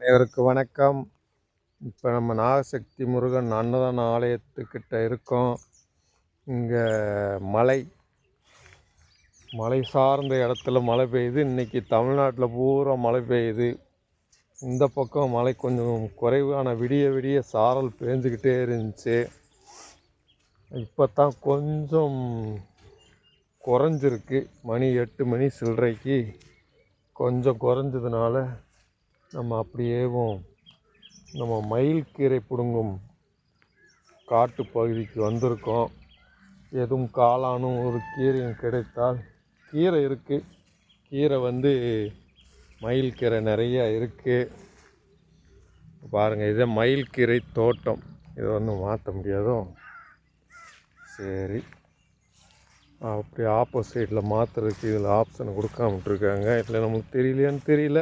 அனைவருக்கு வணக்கம். இப்போ நம்ம நாகசக்தி முருகன் அன்னதான ஆலயத்துக்கிட்ட இருக்கோம். இங்கே மலை மலை சார்ந்த இடத்துல மழை பெய்யுது. இன்றைக்கி தமிழ்நாட்டில் பூரா மழை பெய்யுது. இந்த பக்கம் மழை கொஞ்சம் குறைவான விடிய விடிய சாரல் பேஞ்சுக்கிட்டே இருந்துச்சு. இப்போ தான் கொஞ்சம் குறைஞ்சிருக்கு. மணி எட்டு மணி சில்லறைக்கு கொஞ்சம் குறைஞ்சதுனால நம்ம அப்படியேவும் நம்ம மயில் கீரை பிடுங்கும் காட்டு பகுதிக்கு வந்திருக்கோம். எதுவும் காளானும் ஒரு கீரையும் கிடைத்தால் கீரை இருக்குது கீரை வந்து மயில் கீரை நிறையா இருக்குது பாருங்கள் இதே மயில் கீரை தோட்டம். இதை வந்து மாற்ற முடியாதோ? சரி. அப்படி ஆப்போசிட்டில் மாற்றுறதுக்கு இதில் ஆப்ஷன் கொடுக்காமன்ட்ருக்காங்க இல்லை நமக்கு தெரியலையான்னு தெரியல.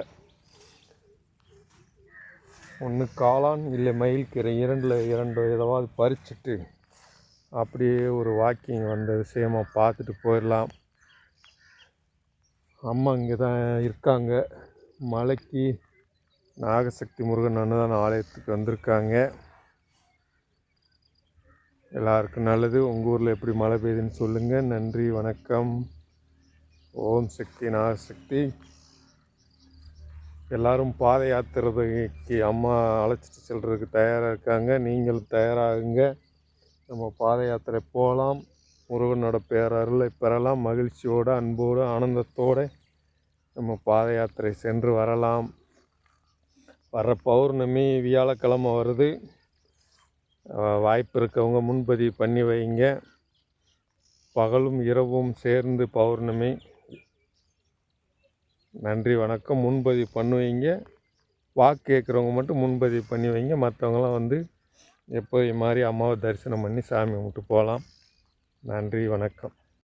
ஒன்று காளான் இல்லை மயில் கீரை இரண்டில் இரண்டு ஏதாவது பறிச்சுட்டு அப்படியே ஒரு வாக்கிங் வந்த விஷயமாக பார்த்துட்டு போயிடலாம். அம்மா இங்கே தான் இருக்காங்க. மலைக்கு நாகசக்தி முருகன் அன்னதான ஆலயத்துக்கு வந்திருக்காங்க. எல்லாருக்கும் நல்லது. உங்கள் ஊரில் எப்படி மழை பெய்யுதுன்னு சொல்லுங்கள் நன்றி வணக்கம். ஓம் சக்தி நாகசக்தி. எல்லாரும் பாத யாத்திரைக்கு அம்மா அழைச்சிட்டு செல்றதுக்கு தயாராக இருக்காங்க. நீங்களும் தயாராகுங்க. நம்ம பாத யாத்திரை போகலாம் முருகனோட பேரருளை பெறலாம். மகிழ்ச்சியோடு அன்போடு ஆனந்தத்தோடு நம்ம பாத யாத்திரை சென்று வரலாம். வர பௌர்ணமி வியாழக்கிழமை வருது. வாய்ப்பு இருக்கவங்க முன்பதிவு பண்ணி வைங்க. பகலும் இரவும் சேர்ந்து பௌர்ணமி. நன்றி வணக்கம். முன்பதிவு பண்ணுவீங்க. வாக்கு கேட்குறவங்க மட்டும் முன்பதிவு பண்ணி வைங்க. மற்றவங்களாம் வந்து எப்போயும் மாதிரி அம்மாவை தரிசனம் பண்ணி சாமி கும்பிட்டு போகலாம். நன்றி வணக்கம்.